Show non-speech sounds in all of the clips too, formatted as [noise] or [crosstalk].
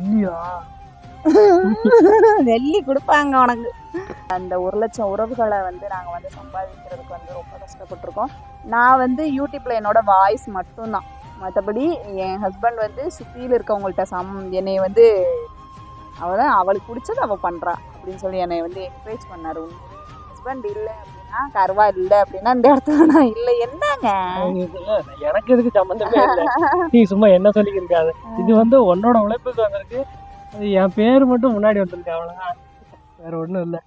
இல்லையா வெள்ளி கொடுப்பாங்க உனக்கு. அந்த ஒரு லட்சம் உறவுகளை வந்து நாங்கள் வந்து சம்பாதிக்கிறதுக்கு வந்து ரொம்ப கஷ்டப்பட்டிருக்கோம். நான் வந்து யூடியூப்பில் என்னோட வாய்ஸ் மட்டும்தான். மற்றபடி என் ஹஸ்பண்ட் வந்து சுற்றியில் இருக்கவங்கள்ட்ட சம் என்னை வந்து அவள் தான் அவளுக்கு பிடிச்சது அவள் பண்ணுறா அப்படின்னு சொல்லி என்னை வந்து என்கரேஜ் பண்ணார். ஹஸ்பண்ட் இல்லை கருவா இல்லை அப்படின்னா இந்த இடத்துல நான் இல்லை. என்னங்க? [laughs] எனக்கு இதுக்கு சம்மந்தமே இல்லை. நீ சும்மா என்ன சொல்லிக்கிருக்காது இது வந்து உன்னோட உழைப்புக்கு வந்திருக்கு. என் பேர் மட்டும் முன்னாடி வந்திருக்கு அவ்வளவுதான். வேற ஒண்ணும் இல்லை.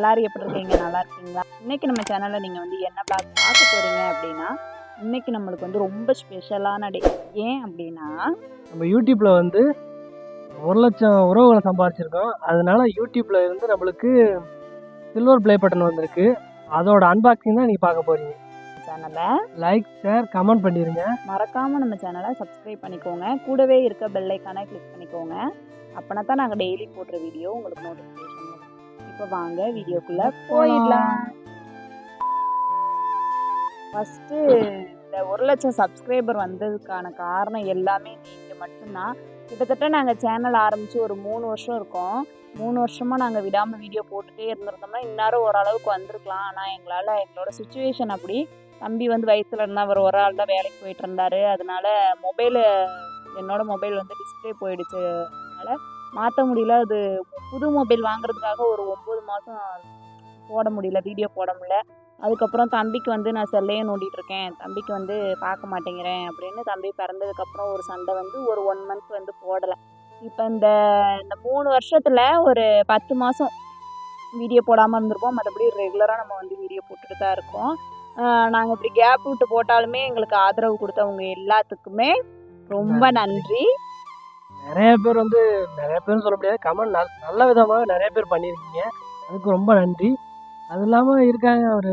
எல்லாரும் எப்படி இருக்கீங்க நல்லா இருக்கீங்களா இன்னைக்கு நம்ம சேனலில் நீங்கள் வந்து என்ன பிளாக் பார்க்க போகிறீங்க அப்படின்னா இன்னைக்கு நம்மளுக்கு வந்து ரொம்ப ஸ்பெஷலான டே ஏன் அப்படின்னா நம்ம யூடியூப்ல வந்து ஒரு லட்சம் உறவுகளை சம்பாதிச்சிருக்கோம் அதனால யூடியூப்ல இருந்து நம்மளுக்கு சில்வர் ப்ளே பட்டன் வந்திருக்கு. அதோட அன்பாக்சிங் தான் நீங்க பார்க்க போறீங்க. சேனலை லைக் ஷேர் கமெண்ட் பண்ணிருங்க. மறக்காமல் நம்ம சேனலை சப்ஸ்கிரைப் பண்ணிக்கோங்க. கூடவே இருக்க பெல் ஐக்கானை கிளிக் பண்ணிக்கோங்க. அப்போனா தான் நாங்கள் டெய்லி போடுற வீடியோ உங்களுக்கு நோட்டிஃபிகேஷன் இப்போ வாங்க வீடியோக்குள்ளே போயிடலாம். ஃபஸ்ட்டு இந்த ஒரு லட்சம் சப்ஸ்கிரைபர் வந்ததுக்கான காரணம் எல்லாமே நீங்கள் மட்டும்தான். கிட்டத்தட்ட நாங்கள் சேனல் ஆரம்பித்து ஒரு மூணு வருஷம் இருக்கோம். மூணு வருஷமாக நாங்கள் விடாமல் வீடியோ போட்டுகிட்டே இருந்திருந்தோம்னா இந்நேரம் ஓரளவுக்கு வந்திருக்கலாம். ஆனால் எங்களால் எங்களோட சுச்சுவேஷன் அப்படி தம்பி வந்து வயசுல இருந்தால் அவர் ஒரு ஆள் தான் வேலைக்கு போயிட்டு இருந்தாரு. அதனால மொபைலு என்னோட மொபைல் வந்து டிஸ்பிளே போயிடுச்சு. அதனால மாற்ற முடியல. அது புது மொபைல் வாங்குறதுக்காக ஒரு ஒம்பது மாதம் போட முடியல. வீடியோ போட முடியல. அதுக்கப்புறம் தம்பிக்கு வந்து நான் செல்லையே நோண்டிட்டு இருக்கேன். தம்பிக்கு வந்து பார்க்க மாட்டேங்கிறேன் அப்படின்னு தம்பி பிறந்ததுக்கப்புறம் ஒரு சண்டை வந்து ஒரு ஒன் மந்த் வந்து போடலை. இப்போ இந்த இந்த மூணு வருஷத்தில் ஒரு பத்து மாதம் வீடியோ போடாமல் இருந்திருப்போம். மற்றபடி ரெகுலராக நம்ம வந்து வீடியோ போட்டுட்டு தான் இருக்கோம். நாங்கள் இப்படி கேப் விட்டு போட்டாலுமே எங்களுக்கு ஆதரவு கொடுத்தவங்க எல்லாத்துக்குமே ரொம்ப நன்றி. நிறைய பேர் வந்து நிறைய பேர் சொல்ல முடியாது கமெண்ட் நல்ல விதமாக நிறைய பேர் பண்ணியிருக்கீங்க அதுக்கு ரொம்ப நன்றி. அது இல்லாமல் இருக்காங்க ஒரு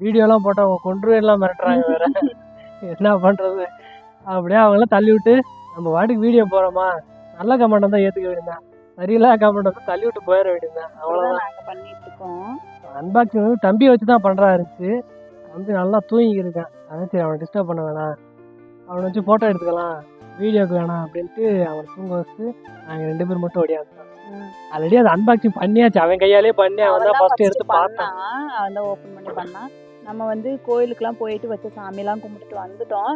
வீடியோலாம் போட்டால் அவங்க கொன்று எல்லாம் மிரட்டுறாங்க வேற. [laughs] என்ன பண்ணுறது அப்படியே அவங்களாம் தள்ளி விட்டு நம்ம வாட்டுக்கு வீடியோ போகிறோமா நல்ல கமெண்ட் தான் ஏற்றுக்க வேண்டியதான் சரியில்லாத கமெண்ட் வந்து தள்ளி விட்டு போயிட வேண்டியதுதான். அவ்வளோதான் பண்ணிட்டு இருக்கோம் அன்பாக்சிங் வந்து தம்பியை வச்சு தான் பண்ணுறா இருந்துச்சு. தம்பி நல்லா தூங்கி இருக்கான். அதான் சரி அவனை டிஸ்டர்ப் பண்ண வேணாம். அவனை வச்சு ஃபோட்டோ எடுத்துக்கலாம். வீடியோக்கு வேணாம் அப்படின்ட்டு அவனை தூங்க வச்சு நாங்கள் ரெண்டு பேர் மட்டும் ஓடியாந்தோம். ஆல்ரெடி அது அன்பாக்சிங் பண்ணியாச்சு. அவன் கையாலே பண்ணி அவன் தான் ஃபர்ஸ்ட் எடுத்து பார்த்தான். அவன் தான் ஓப்பன் பண்ணி. பண்ணான் நம்ம வந்து கோயிலுக்குலாம் போயிட்டு வச்ச சாமியெல்லாம் கும்பிட்டுட்டு வந்துட்டோம்.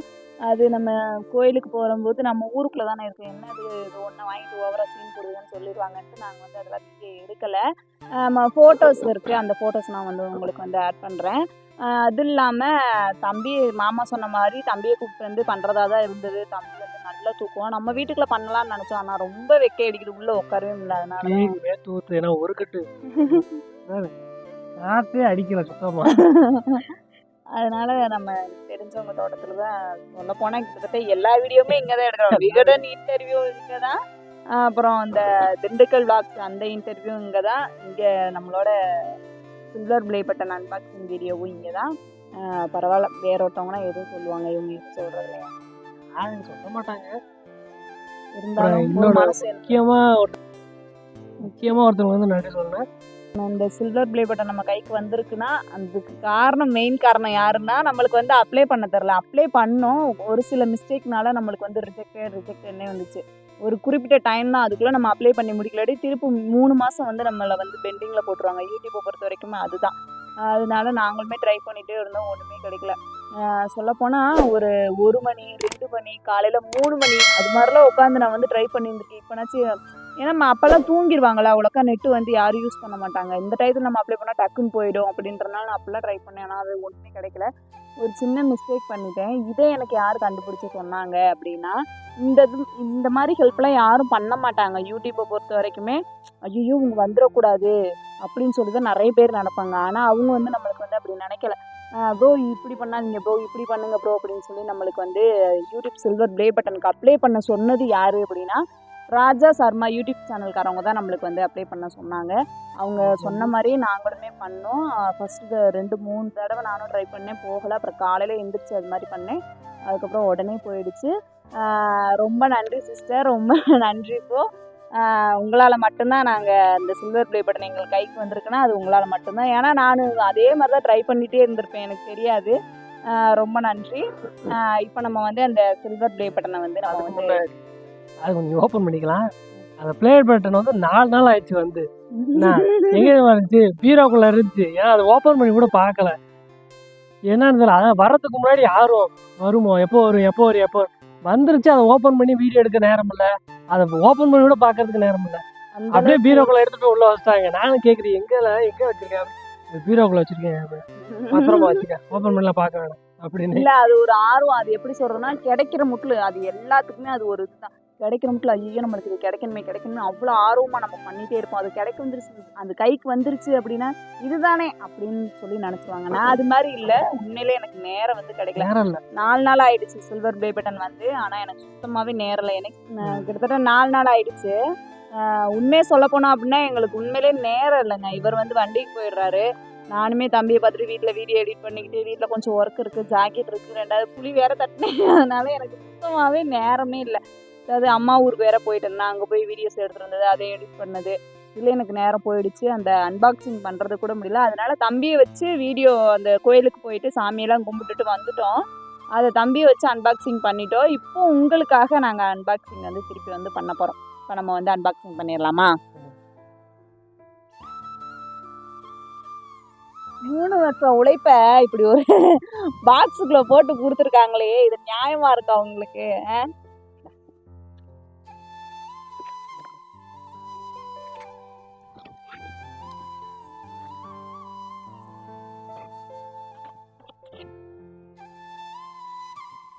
அது நம்ம கோயிலுக்கு போகும்போது நம்ம ஊருக்குள்ள தானே இருக்கோம். என்ன இது இது ஒன்று வாங்கிட்டு ஓவரா சீன் போடுதுன்னு சொல்லிடுவாங்கன்ட்டு நாங்கள் வந்து அதெல்லாம் வீடியோ எடுக்கலை. ஃபோட்டோஸ் இருக்குது அந்த ஃபோட்டோஸ் நான் வந்து உங்களுக்கு வந்து ஆட் பண்ணுறேன் அது இல்லாமல் தம்பி மாமா சொன்ன மாதிரி தம்பியை கூப்பிட்டு வந்து பண்ணுறதா தான் இருந்தது. தம்பி வந்து நல்லா தூக்கம் நம்ம வீட்டுக்குள்ள பண்ணலாம்னு நினச்சோம். ஆனால் ரொம்ப வெக்கை அடிக்குது. உள்ளே உட்காரவே முடியல. அதனால ஏன்னா ஒரு கட்டு. [laughs] காத்தே அடிக்கல சுத்தமா. அதனால நம்ம தெரிஞ்சவங்க தோட்டத்துல தான் சொல்ல போனா கிட்டத்தட்ட எல்லா வீடியோவுமே இங்கே தான் எடுக்கிறோம். விகடன் இன்டர்வியூ இங்கே தான் அப்புறம் அந்த திண்டுக்கல் வ்ளாக்ஸ் அந்த இன்டர்வியூ இங்கே தான் இங்கே நம்மளோட சில்வர் பிளே பட்டன் அன்பாக்சிங் வீடியோவும் இங்கே தான் பரவாயில்ல. வேற ஒருத்தவங்கன்னா எதுவும் சொல்லுவாங்க இவங்க சொல்றது யாரும் சொல்ல மாட்டாங்க. இருந்தாலும் எனக்கு முக்கியமா ஒரு முக்கியமா ஒருத்தவங்க வந்து நன்றி சொன்னேன் இந்த சில்வர் ப்ளே பட்டன் நம்ம கைக்கு வந்திருக்குன்னா அதுக்கு காரணம் மெயின் காரணம் யாருன்னா நம்மளுக்கு வந்து அப்ளை பண்ண தெரில அப்ளை பண்ணோம். ஒரு சில மிஸ்டேக்னால நம்மளுக்கு வந்து ரிஜெக்டட் ரிஜெக்டட்னே வந்துச்சு. ஒரு குறிப்பிட்ட டைம் தான் அதுக்குள்ளே நம்ம அப்ளை பண்ணி முடிக்கலாடி திருப்பி மூணு மாதம் வந்து நம்மளை வந்து பெண்டிங்கில் போட்டுருவாங்க. யூடியூப்பை பொறுத்த வரைக்குமே அதுதான். அதனால நாங்களுமே ட்ரை பண்ணிகிட்டே இருந்தோம். ஒன்றுமே கிடைக்கல. சொல்லப்போனால் ஒரு ஒரு மணி ரெண்டு மணி காலையில் மூணு மணி அது மாதிரிலாம் உட்காந்து நான் வந்து ட்ரை பண்ணியிருந்துருக்கேன். இப்போனாச்சும் ஏன்னா நம்ம அப்போல்லாம் தூங்கிடுவாங்களா? அவ்வளோக்கா நெட்டு வந்து யாரும் யூஸ் பண்ண மாட்டாங்க. இந்த டயத்தில் நம்ம அப்ளை பண்ணால் டக்குன்னு போயிடும் அப்படின்றனால நான் அப்போல்லாம் ட்ரை பண்ணேன். ஆனால் அது ஒன்றுமே கிடைக்கல. ஒரு சின்ன மிஸ்டேக் பண்ணிட்டேன். இதை எனக்கு யார் கண்டுபிடிச்சி சொன்னாங்க அப்படின்னா இந்த இது இந்த மாதிரி ஹெல்ப்லாம் யாரும் பண்ண மாட்டாங்க. யூடியூப்பை பொறுத்த வரைக்குமே ஐயோ இவங்க வந்துடக்கூடாது அப்படின்னு சொல்லி தான் நிறைய பேர் நடப்பாங்க ஆனால் அவங்க வந்து நம்மளுக்கு வந்து அப்படி நினைக்கல. ப்ரோ இப்படி பண்ணாதீங்க ப்ரோ இப்படி பண்ணுங்க ப்ரோ அப்படின்னு சொல்லி நம்மளுக்கு வந்து யூடியூப் சில்வர் ப்ளே பட்டனுக்கு அப்ளை பண்ண சொன்னது யார் அப்படின்னா ராஜா சர்மா யூடியூப் சேனல்காரவங்க தான் நம்மளுக்கு வந்து அப்ளை பண்ண சொன்னாங்க. அவங்க சொன்ன மாதிரியே நாங்களுமே பண்ணோம். ஃபஸ்ட்டு ரெண்டு மூணு தடவை நானும் ட்ரை பண்ணேன். போகலை. அப்புறம் காலையில் எந்திரிச்சு அது மாதிரி பண்ணேன். அதுக்கப்புறம் உடனே போயிடுச்சு. ரொம்ப நன்றி சிஸ்டர் ரொம்ப நன்றி இப்போ. உங்களால் மட்டும்தான் நாங்கள் அந்த சில்வர் ப்ளே பட்டன் எங்கள் கைக்கு வந்திருக்குன்னா அது உங்களால் மட்டும்தான். ஏன்னா நான் அதே மாதிரி தான் ட்ரை பண்ணிகிட்டே இருந்திருப்பேன். எனக்கு தெரியாது. ரொம்ப நன்றி. இப்போ நம்ம வந்து அந்த சில்வர் ப்ளே பட்டனை வந்து நம்ம வந்து அது கொஞ்சம் ஓப்பன் பண்ணிக்கலாம். அந்த பிளே பட்டன் வந்து நாலு நாள் ஆயிடுச்சு வந்து? எங்க இருந்துச்சு? பீரோக்குள்ள இருந்துச்சு. ஏன்னா அது ஓப்பன் பண்ணி கூட பார்க்கல. என்னன்னு அதான் வர்றதுக்கு முன்னாடி ஆர்வம் வருமோ? எப்போ வரும்? எப்போ வரும்? எப்போ. வந்துருச்சு அதை ஓப்பன் பண்ணி வீடியோ எடுக்க நேரம் இல்ல. அதை ஓப்பன் பண்ணி கூட பார்க்கறதுக்கு நேரம் இல்ல. அப்படியே பீரோக்குள்ள எடுத்துட்டு உள்ள வச்சிட்டாங்க. நானும் கேக்குறேன் எங்கல எங்க வச்சிருக்கேன். பீரோக்குள்ள வச்சிருக்கேன். பத்திரமா வச்சுக்க. ஓப்பன் பண்ணல பார்க்க வேணாம். அப்படின்னு. இல்ல அது ஒரு ஆர்வம். அது எப்படி சொல்றதுன்னா கிடைக்கிற முட்ல அது எல்லாத்துக்குமே அது ஒரு இதுதான். கிடைக்கிற முட்ல ஐயோ நம்மளுக்கு இது கிடைக்கணுமே கிடைக்கணுமே அவ்வளோ ஆர்வமா நம்ம பண்ணிட்டே இருப்போம். அது கிடைக்க வந்துருச்சு அந்த கைக்கு வந்துருச்சு அப்படின்னா இதுதானே அப்படின்னு சொல்லி நினைச்சுவாங்க நான் அது மாதிரி இல்ல. உண்மையிலே எனக்கு நேரம் வந்து கிடைக்கல. நாலு நாள் ஆயிடுச்சு. சில்வர் ப்ளே பட்டன் வந்து. ஆனா எனக்கு சுத்தமாவே நேரம் இல்லை. எனக்கு கிட்டத்தட்ட நாலு நாள் ஆயிடுச்சு. ஆஹ் உண்மையை சொல்ல போனோம் அப்படின்னா எங்களுக்கு உண்மையிலே நேரம் இல்லைங்க. இவர் வந்து வண்டிக்கு போயிடுறாரு. நானுமே தம்பியை பார்த்துட்டு வீட்டில் வீடியோ எடிட் பண்ணிக்கிட்டு வீட்டில் கொஞ்சம் ஒர்க் இருக்குது ஜாக்கெட் இருக்குது ரெண்டாவது புளி வேற தட்டினேன் அதனால எனக்கு சுத்தமாகவே நேரமே இல்லை. அதாவது அம்மா ஊருக்கு வேற போயிட்டு இருந்தேன் அங்கே போய் வீடியோஸ் எடுத்துருந்தது இருந்தது அதை எடிட் பண்ணது. இதில் எனக்கு நேரம் போயிடுச்சு. அந்த அன்பாக்சிங் பண்ணுறது கூட முடியல. அதனால தம்பியை வச்சு வீடியோ அந்த கோயிலுக்கு போயிட்டு சாமியெல்லாம் கும்பிட்டுட்டு வந்துட்டோம். அதை தம்பியை வச்சு அன்பாக்சிங் பண்ணிட்டோம். இப்போ உங்களுக்காக நாங்கள் அன்பாக்சிங் வந்து திருப்பி வந்து பண்ண போகிறோம் இப்போ நம்ம வந்து அன்பாக்சிங் பண்ணிடலாமா? மூணு வருஷம் உழைப்ப இப்படி ஒரு [laughs] பாக்ஸுக்குள்ள போட்டு கொடுத்துருக்காங்களே. இது நியாயமா இருக்கா உங்களுக்கு?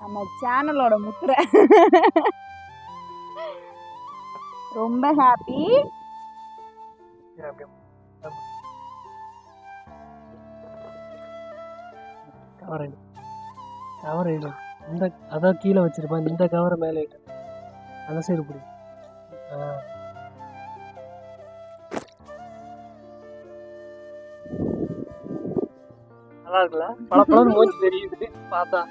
நம்ம சேனலோட முத்திரை. ரொம்ப ஹாப்பி கவர் கவர் இந்த அதான் கீழே வச்சிருப்பேன் இந்த கவரை மேலே அந்த சைடு பிடி. நல்லா இருக்குல்ல? பல பழம் மூச்சு தெரியுது. பார்த்தா.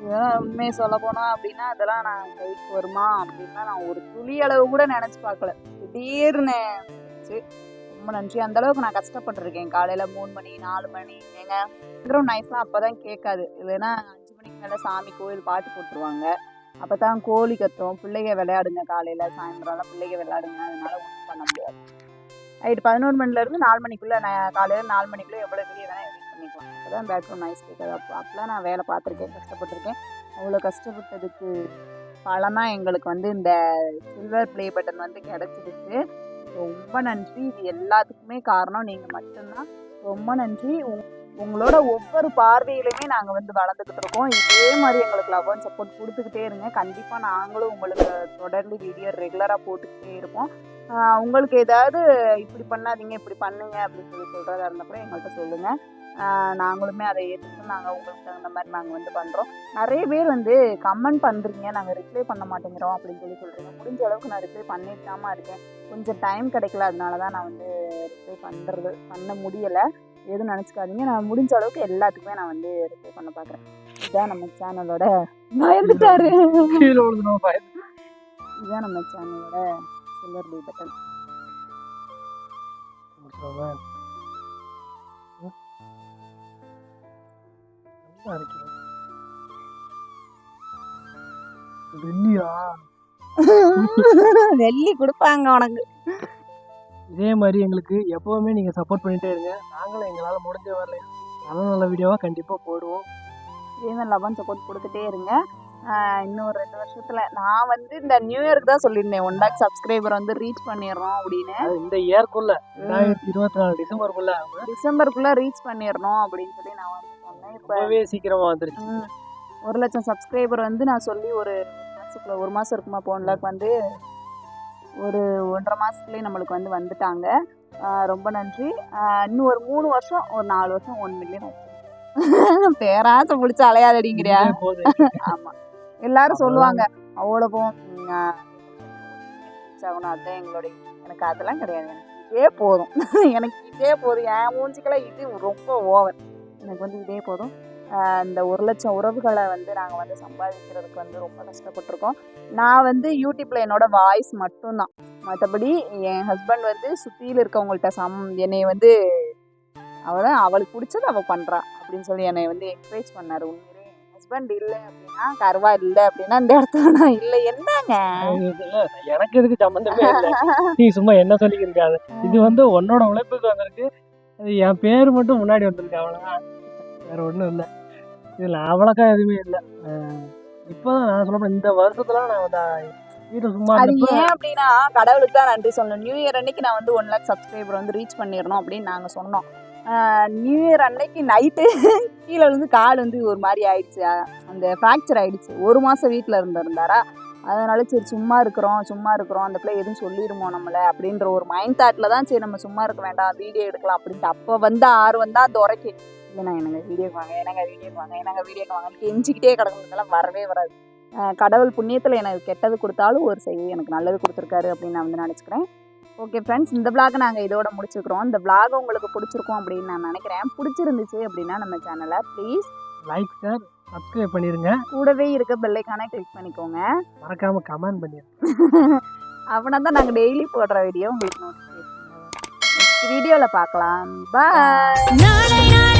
இதெல்லாம் உண்மையை சொல்ல போனோம் அப்படின்னா அதெல்லாம் நான் கைக்கு வருமா அப்படின்னா நான் ஒரு துளி அளவு கூட நினைச்சு பார்க்கல. திடீர்னு வந்துச்சு. ரொம்ப நன்றி. அந்த அளவுக்கு நான் கஷ்டப்பட்டிருக்கேன். காலையில மூணு மணி நாலு மணி ஏங்க? நைஸ்லாம் அப்போ அப்பதான் கேட்காது. இல்லைன்னா அஞ்சு மணிக்கு மேல சாமி கோயில் பாட்டு போட்டுருவாங்க. அப்பதான் கோழி கத்தும். பிள்ளைங்க விளையாடுங்க காலையில சாயந்தரம்லாம் பிள்ளைங்க விளையாடுங்க. அதனால ஒன்றும் பண்ண முடியாது. நைட்டு பதினோரு மணில இருந்து நாலு மணிக்குள்ள நான் காலையில நாலு மணிக்குள்ள எவ்வளவு பெரிய எடிட் அப்போ தான் பேக்ரவுண்ட் நாய்ஸ் கேட்காது அப்போ அப்போலாம் நான் வேலை பார்த்துருக்கேன் கஷ்டப்பட்டிருக்கேன். அவ்வளோ கஷ்டப்பட்டதுக்கு பலனா எங்களுக்கு வந்து இந்த சில்வர் ப்ளே பட்டன் வந்து கிடச்சிருக்கு. ரொம்ப நன்றி. இது எல்லாத்துக்குமே காரணம் நீங்கள் மட்டும்தான். ரொம்ப நன்றி. உங்- உங்களோட ஒவ்வொரு பார்வையிலுமே நாங்கள் வந்து வளர்ந்துக்கிட்டு இருக்கோம். இதே மாதிரி எங்களுக்கு லவ் அண்ட் சப்போர்ட் கொடுத்துக்கிட்டே இருங்க. கண்டிப்பாக நாங்களும் உங்களுக்கு தொடர்ந்து வீடியோ ரெகுலராக போட்டுக்கிட்டே இருப்போம். உங்களுக்கு ஏதாவது இப்படி பண்ணாதீங்க இப்படி பண்ணுங்க அப்படின்னு சொல்லி சொல்கிறதா இருந்தால் கூட எங்கள்கிட்ட சொல்லுங்கள் நாங்களுமே அதை ஏற்றுக்கிட்டு நாங்கள் உங்களுக்கு தகுந்த மாதிரி நாங்கள் வந்து பண்ணுறோம் நிறைய பேர் வந்து கமெண்ட் பண்ணுறீங்க நாங்கள் ரிப்ளை பண்ண மாட்டேங்கிறோம் அப்படின்னு சொல்லி சொல்கிறீங்க முடிஞ்ச அளவுக்கு நான் ரிப்ளை பண்ணிட்டாம இருக்கேன். கொஞ்சம் டைம் கிடைக்கல அதனால தான் நான் வந்து ரிப்ளை பண்ணுறது பண்ண முடியலை. எதுவும் நினச்சிக்காதீங்க. நான் முடிஞ்ச அளவுக்கு எல்லாத்துக்குமே நான் வந்து ரிப்ளை பண்ண பார்க்குறேன் இதுதான் நம்ம சேனலோட பயந்துட்டாரு. இதுதான் நம்ம சேனலோட சில்வர் பட்டன் நல்லா இருக்கு வெள்ளியா? [laughs] வெள்ளி கொடுப்பாங்க உனக்கு. இதே மாதிரி எங்களுக்கு எப்பவுமே நீங்க சப்போர்ட் பண்ணிட்டே இருங்க. நாங்களும் எங்களால முடிஞ்ச வரல நல்ல நல்ல வீடியோவா கண்டிப்பா போடுவோம். இதே மாதிரி லவ் அண்ட் சப்போர்ட் கொடுத்துட்டே இருங்க. இன்னும் ஒரு ரெண்டு வருஷத்துல நான் வந்து இந்த நியூ இயருக்கு தான் சொல்லியிருந்தேன். ஒன் லேக் சப்ஸ்கிரைபர் வந்து ரீச் பண்ணிடுறோம் அப்படின்னு. இந்த இயர்க்குள்ள இருபத்தி நாலு டிசம்பருக்குள்ள டிசம்பருக்குள்ள ரீச் பண்ணிடணும் அப்படின்னு சொல்லி நான் வந்து சொன்னேன் இப்போ ரொம்பவே சீக்கிரமா வந்துருச்சு. ஒரு லட்சம் சப்ஸ்கிரைபர் வந்து நான் சொல்லி ஒரு மாசத்துக்குள்ள ஒரு மாசம் இருக்குமா போன லேக் வந்து ஒரு ஒன்றரை மாசத்துலயே நம்மளுக்கு வந்து வந்துட்டாங்க. ரொம்ப நன்றி. இன்னும் ஒரு மூணு வருஷம் ஒரு நாலு வருஷம் ஒன் மில்லியன் [laughs] பேராசை முடிச்சு அலையாதடிங்கிறியா? இதுவே போதும். ஆமா. எல்லாரும் சொல்லுவாங்க அவ்வளோ ஆகணும் அதுதான் எங்களுடைய எனக்கு அதெல்லாம் கிடையாது. எனக்கு இதே போதும். [laughs] எனக்கு இதே போதும். என் மூஞ்சிக்கெல்லாம் இது ரொம்ப ஓவர் எனக்கு வந்து இதே போதும். இந்த ஒரு லட்சம் உறவுகளை வந்து நாங்கள் வந்து சம்பாதிக்கிறதுக்கு வந்து ரொம்ப கஷ்டப்பட்டிருக்கோம். நான் வந்து யூடியூப்பில் என்னோட வாய்ஸ் மட்டும்தான். மற்றபடி என் ஹஸ்பண்ட் வந்து சுற்றியில் இருக்கவங்கள்ட்ட சம் என்னை வந்து அவள் அவளுக்கு பிடிச்சது அவள் பண்ணுறா அப்படின்னு சொல்லி என்னை வந்து என்கரேஜ் பண்ணார். உண்மையிலே ஹஸ்பண்ட் இல்லை அப்படின்னா கருவா இல்லை அப்படின்னா இந்த இடத்துல நான் இல்லை. என்னங்க? எனக்கு இதுக்கு சம்மந்தமே இல்லை. நீ சும்மா என்ன சொல்லிக்கிருக்காது இது வந்து உன்னோட உழைப்புக்கு வந்திருக்கு. என் பேர் மட்டும் முன்னாடி வந்திருக்கு அவ்வளோதான் வேற ஒன்றும் இல்லை. இதில் அவ்வளோக்கா எதுவுமே இல்லை. இப்போதான் நான் சொல்ல இந்த வருஷத்துல நான் வந்து வீட்டில் சும்மா அது ஏன் அப்படின்னா கடவுளுக்கு தான் நன்றி சொல்லணும். நியூ இயர் அன்னைக்கு நான் வந்து ஒன் லேக் சப்ஸ்கிரைபர் வந்து ரீச் பண்ணிடணும் அப்படின்னு நாங்கள் சொன்னோம். நியூ இயர் அன்னைக்கு நைட்டு கீழே விழுந்து கால் வந்து ஒரு மாதிரி ஆயிடுச்சு. அந்த ஃப்ராக்சர் ஆயிடுச்சு. ஒரு மாதம் வீட்டில் இருந்திருந்தாரா? அதனால சரி சும்மா இருக்கிறோம் சும்மா இருக்கிறோம் அந்த பிள்ளை எதுவும் சொல்லிடுமோ நம்மளை அப்படின்ற ஒரு மைண்ட் தாட்டில் தான் சரி நம்ம சும்மா இருக்க வேண்டாம் வீடியோ எடுக்கலாம் அப்படின்ட்டு. அப்போ வந்து ஆர்வம் தான் துறைக்கு இல்லைண்ணா எனக்கு வீடியோக்கு வாங்க எனக்கு வீடியோக்கு வாங்க எனக்கு வீடியோக்கு வாங்க கெஞ்சிக்கிட்டே கிடக்கணுங்கெல்லாம் வரவே வராது. கடவுள் புண்ணியத்தில் எனக்கு கெட்டது கொடுத்தாலும் ஒரு செய்தி எனக்கு நல்லது கொடுத்துருக்காரு அப்படின்னு நான் வந்து நினச்சிக்கிறேன். ஓகே ஃப்ரெண்ட்ஸ் இந்த vlog நாங்கள் இதோட முடிச்சுக்கிறோம். இந்த விளாக் உங்களுக்கு பிடிச்சிருக்கும் அப்படின்னு நான் நினைக்கிறேன். பிடிச்சிருந்துச்சு அப்படின்னா நம்ம சேனலை ப்ளீஸ் லைக் சார் சப்ஸ்கிரைப் பண்ணிருங்க. கூடவே இருக்க பெல்லைக்கான கிளிக் பண்ணிக்கோங்க. மறக்காம கமெண்ட் பண்ணிருங்க. அவனை தான் நாங்கள் டெய்லி போடுற வீடியோ உங்களுக்கு நோட்டிஃபிகேஷன் வீடியோவில் பார்க்கலாம். பாய்